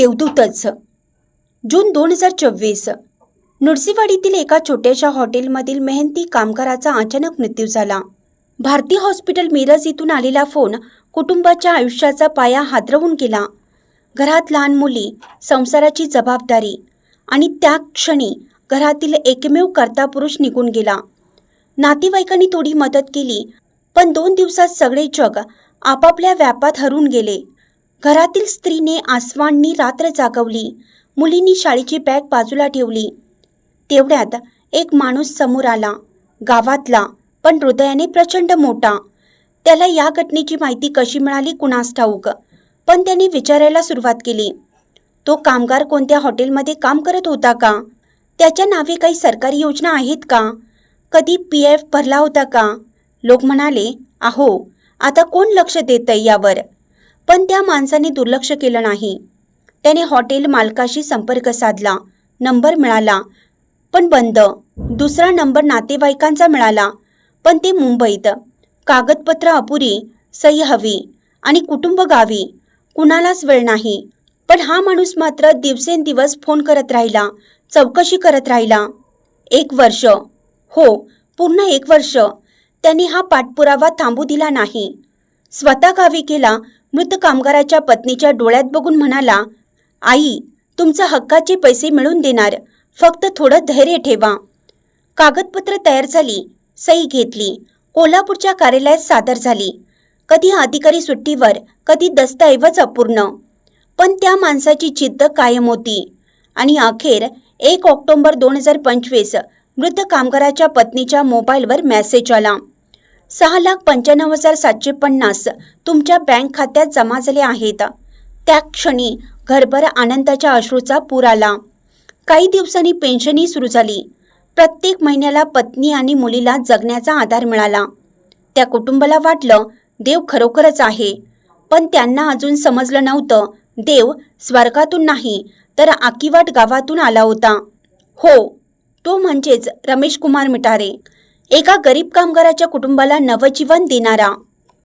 देवदूतच जून दोन हजार चोवीस नुरसीवाडीतील एका छोट्याशा हॉटेलमधील मेहनती कामगाराचा अचानक मृत्यू झाला. भारती हॉस्पिटल मिरज इथून आलेला फोन कुटुंबाच्या आयुष्याचा पाया हादरवून गेला. घरात लहान मुली संसाराची जबाबदारी आणि त्या क्षणी घरातील एकमेव कर्ता पुरुष निघून गेला. नातेवाईकांनी थोडी मदत केली पण दोन दिवसात सगळे जग आपापल्या व्यापात हरून गेले. घरातील स्त्रीने आसवांनी रात्र जागवली. मुलींनी शाळेची बॅग बाजूला ठेवली. तेवढ्यात एक माणूस समोर आला. गावातला पण हृदयाने प्रचंड मोठा. त्याला या घटनेची माहिती कशी मिळाली कुणास ठाऊक? पण त्याने विचारायला सुरुवात केली. तो कामगार कोणत्या हॉटेलमध्ये काम करत होता का? त्याच्या नावे काही सरकारी योजना आहेत का? कधी पी एफ भरला होता का? लोक म्हणाले अहो आता कोण लक्ष देतंय यावर? पण त्या माणसाने दुर्लक्ष केलं नाही. त्याने हॉटेल मालकाशी संपर्क साधला. नंबर मिळाला. पण बंद. दुसरा नंबर नातेवाईकांचा मिळाला. पण ते मुंबईत. कागदपत्र अपुरी सही हवी आणि कुटुंब गावी. कुणालाच वेळ नाही. पण हा माणूस मात्र दिवसेंदिवस फोन करत राहिला. चौकशी करत राहिला. एक वर्ष. हो पूर्ण एक वर्ष. त्यांनी हा पाठपुरावा थांबू दिला नाही. स्वतः गावी केला मृत कामगाराच्या पत्नीच्या डोळ्यात बघून म्हणाला आई तुमच्या हक्काचे पैसे मिळून देणार. फक्त थोडं धैर्य ठेवा. कागदपत्र तयार झाली सही घेतली कोल्हापूरच्या कार्यालयात सादर झाली. कधी अधिकारी सुट्टीवर कधी दस्तऐवज अपूर्ण. पण त्या माणसाची जिद्द कायम होती. आणि अखेर एक ऑक्टोबर दोन हजार पंचवीस मृत कामगाराच्या पत्नीच्या मोबाईलवर मेसेज आला. सहा लाख पंच्याण्णव हजार सातशे पन्नास तुमच्या बँक खात्यात जमा झाले आहेत. त्या क्षणी घरभर आनंदाच्या अश्रूचा पूर आला. काही दिवसांनी पेन्शनही सुरू झाली. प्रत्येक महिन्याला पत्नी आणि मुलीला जगण्याचा आधार मिळाला. त्या कुटुंबाला वाटलं देव खरोखरच आहे. पण त्यांना अजून समजलं नव्हतं. देव स्वर्गातून नाही तर आकिवाट गावातून आला होता. हो तो म्हणजेच रमेश कुमार मिटारे. एका गरीब कामगाराच्या कुटुंबाला नवजीवन देणारा.